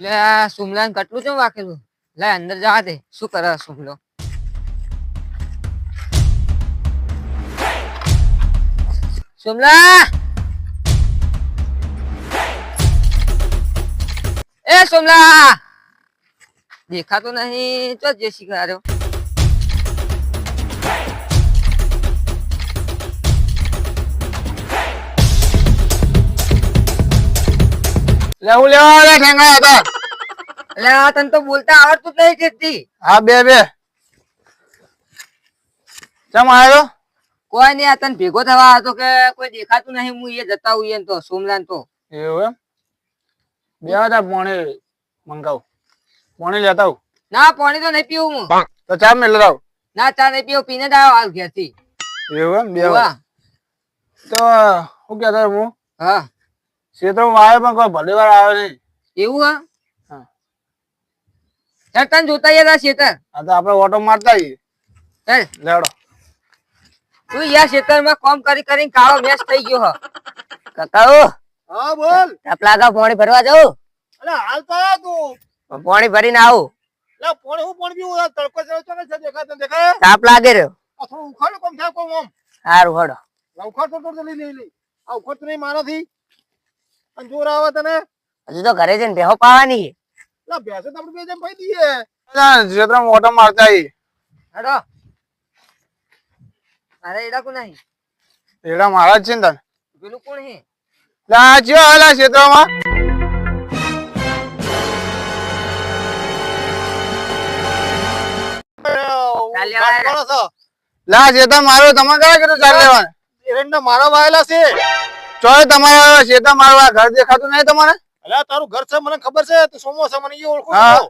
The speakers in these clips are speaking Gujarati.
લે સુમલા સુમલાને કટલું ચમ વાકેલું? લે, અંદર જવા દે શું કરે સુમલો? સુમલા! એ સુમલા! દેખાતો નહીં. ચો જે શીખવાડ્યો લેવું લેવા ઠેંગા હતા લે આ તને તો બોલતા આવડતું જ નહીં કેતી હા બે બે. ચમ આવ્યો? કોઈ નહીં આ તને ભેગો થવા હતો કે કોઈ દેખાતું નહીં હું એ જતા હું એમ તો સોમલાન તો. એવું એમ? બે હતા પોણી મંગાવું. પોણી લેતા આવું. ના પોણી તો નહીં પીવું હું. તો ચા મેં લાવ ના ચા નહીં પીવું પીને જ આવ્યો હાલ ઘેરથી. એવું એમ? બે તો શું કહેતો હું? હા. ક્ષેત્રમાં આવ્યો પણ કોઈ ભલી વાર આવ્યો નહીં. એવું હા. ચાલ તને જોતા યાર શેતર આ તો આપણે ઓટો મારતા આવીએ. ચાલ લેડો તું યાર શેતરમાં કામ કરી કરીને કાળો મેચ થઈ ગયો હ. કાકાઓ હા બોલ. ટપલા ગા પાણી ભરવા જાઉં? અલે હાલ તો તું. પાણી ભરીને આવું. લે પોણી હું પોણી પીવું? તડકો ચડો ચડે છે દેખાય તને દેખાય. તાપ લાગે રહ્યો. આ થોડું ઉખાડો કોમ થાય કોમ આમ. હડો ઉખાડ તો તો લઈ લઈ લઈ આ ઉખાડ તો નહીં મારાથી. અને જોર આવે તને? હજુ તો ઘરે જઈને બેહો પાવાની. લા બેસે તો આપણે બે ભાઈ દઈએ. ક્ષેત્રમાં ઓટો મારતા આવીએ હેડો. અરે એડા કો નહીં એડા મારા જ છે ને તને પેલું કોણ હે? લા જો ચિયો આવેલા ક્ષેત્રમાં. લા જેતા મારો તમારે કયા કર્યું ચાલ લેવાનું? એરંડા મારો વાયેલા છે. ચોય તમારા શેતા મારવા ઘર દેખાતું નહીં તમારે? અલ્યા તારું ઘર છે મને ખબર છે. તું સોમો છે મને ઈ ઓળખું. છું.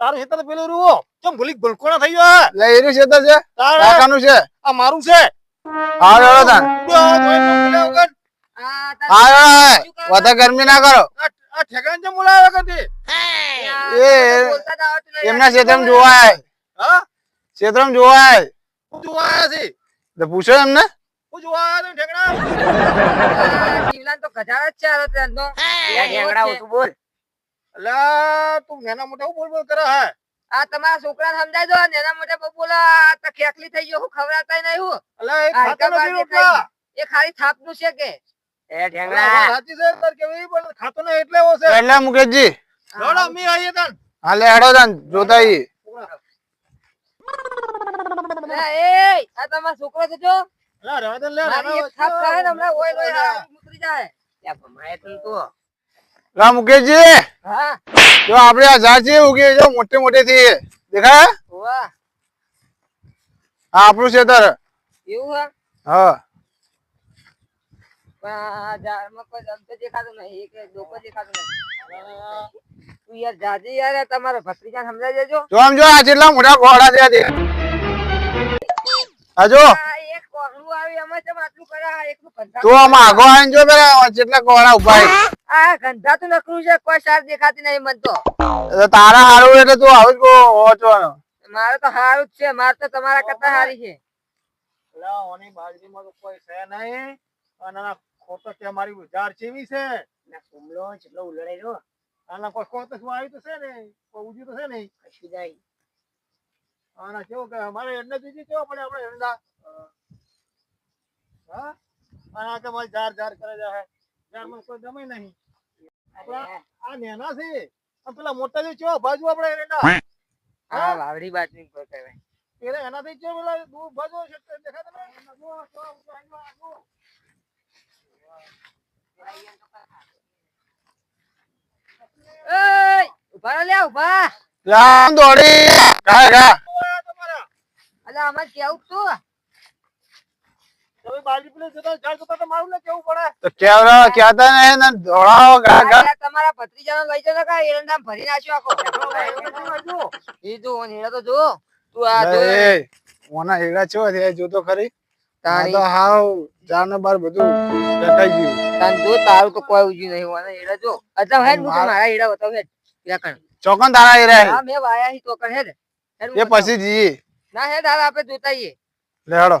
તારું હેતર પેલું રૂવો કેમ ભૂલી ભૂલકોણા થઈ ગયો લે એનું ચેતન છે? કાકાનું છે? આ મારું છે. હા રેડો તાન હા રેડો વધારે ગરમી ના કરો. આ ઠેકાણ જે બોલાવ્યા કરતી? એ એમના ક્ષેત્રમાં જોવાય. હા? ક્ષેત્રમાં જોવાય. જોવાય છે? તો પૂછો એમને. જોવા ઠેકાણા તો ગજાર જ છે આ તો એમનો. બોલ. અલ્યા તું નાના મોટા બોલ બોલ કરે હે? આ તમારા છોકરાને સમજાઈ દો નેના મોટા બહુ બોલો તો ખેકલી થઈ ગયો હું ખવડાવતા નહીં હું. અલ્યા એ આ ખાતા એકા નથી બાર રોટલા? એ ખાલી થાપનું છે કે. એ અલ્યા, સાચી છે તાર કેવી? પણ ખાતો નહીં એટલે એવો છે. એટલે મુકેશજી. દોડો મી આવીએ તાન. હા હેડો તાન જોતા એ આ તમારા છોકરો છે જો. અલ્યા રહેવા દે લે મારી થાપ કરે ને હમણાં ઓય ઓય ઉતરી જાય. લે ભમાય તને તો લા મુકેશજી. હા. જો આપણે આ ઝાડ છે ઉગી જો મોટી મોટી થી દેખાય? વાહ. હા આપણું ક્ષેત્ર એવું હે? હા. પણ ઝાડમાં કોઈ જંતુ દેખાતું નહીં એક ડોકો દેખાતું નહીં. તું યાર જાજી યાર તમારો ભત્રીજાને સમજાઈ દેજો. જો આમ જો આ જેટલા મોટા ઘોડા છે આ આ જો. આ એક કોહલું આવ્યું એમાં આટલું કરે એકલું ગંધા તું આમ આગો આવીને જો પેલા જેટલા ઘોડા ઊભા છે. આ ગંધા તો નકરું છે કોઈ સાર દેખાતી નહીં મન તો. તો તારા હારું એટલે તું આવું જ ઓચવાનો મારે તો હારું જ છે મારે તો તમારા કરતા હારી છે. અલ્યા, ઓની બાજરીમાં તો કોઈ છે નહીં. અને આના ખોટો કે મારી ઝાડ ચેવી છે. કુમલો જેટલો ઉલડાઈ રહ્યો આના કોઈ ખોટ શું તો છે ને કોઈ ઉજ્યું તો છે નહીં? કશું જાય આના કેવું કે અમારે એરંડા બીજી કેવા પડે આપણે એરંડા હા? અને આ કે મારી જાર જાર કરે છે ઝાડમાં કોઈ દમે નહીં. આપણા આ નેના છે. અને પેલા મોટા જે ચો બાજુ આપણે રેડા. હા? લાવડી બાજુ કોઈ કહેવાય. પેલા એનાથી ચો પેલા દૂર બાજુ છે તે દેખાતા નહીં? જુઓ, જુઓ, જુઓ, જુઓ. એય ઊભા રહો લે ઊભા. દોડી. ગા ગા તમારા. અલા આમાં કેવું તું? તમારા ભત્રીજાનો લઈ જજો કા એરંડામ ભરી નાખ્યો આખો. એ જો નેડા તો જો. તું આ જો. ઓના હેડા છો છે જો તો ખરી. તારી તો હાવ જાને બાર બધું દેખાઈ ગયું. તાન જો તારું તો કોઈ ઉજી નહીં જો. અચ્છા હેડ હું મારા એડા બતાવ હેડ ત્યાં ચોકન તારા હેરા હા મેં વાયા હી તો એ પછી જઈએ. ના હે દાદા આપણે જોતા આઈએ. લે હેડ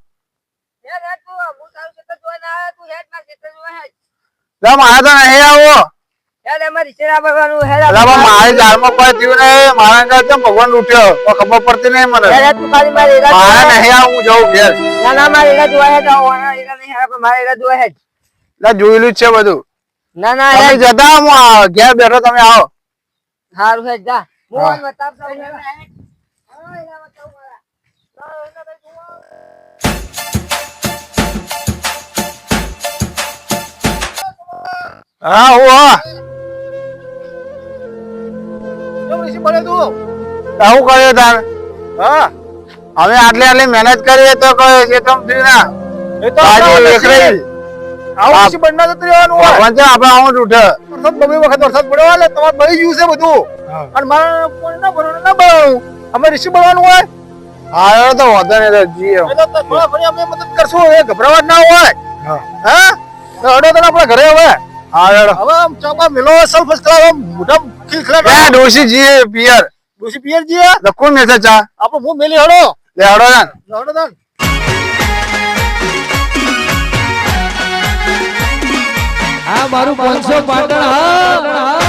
મારે તો નહીં આવો. મારી જાળમાં કોઈ થયું નહીં. મારા ઘર તો ભગવાન લૂટ્યો તો ખબર પડતી નહીં મને. મારે નહીં આવું હું જઉં ઘેર. ના ના જોયેલું જ છે બધું. ના ના જતા હું ઘેર બેઠો તમે આવો. હારું હેડ જા. હું બતાવતો હા હું હા. કેમ ઋષિ બને તું? તો શું કર્યું તાર? હા. અમે આટલી આટલી મહેનત કરી તો કોઈ છે તમ થયું ના? એ તો આજે આપણા એક રહી. આવું ઋષિ બનના જતું રહેવાનું હોય. છે આપણે આવું ઉઠે. વરસાદ બબે વખત વરસાદ પડ્યો એટલે તમારે બળી ગયું છે બધું. અને મારે કોઈ ના ભરવાનું ના ભરવાનું અમે ઋષિ બનવાનું હોય. હા તો વાંધો નહીં તો જીએ તો થોડા ઘણી અમે મદદ કરશું એ ગભરાવા ના હોય. હા. તો હડો તને આપણે ઘરે હવે. હેડો. હવે આમ ચાપા મિલો સલ ફર્સ્ટ ક્લાસ આમ મોઢા ખીલખીલા એ ડોશી જીએ પિયર. ડોસી પિયર જીએ તો કોણ મેસે ચા? આપણે હું મેલી હડો. લે હેડો ને હડો તાન આ મારું પાટણ હા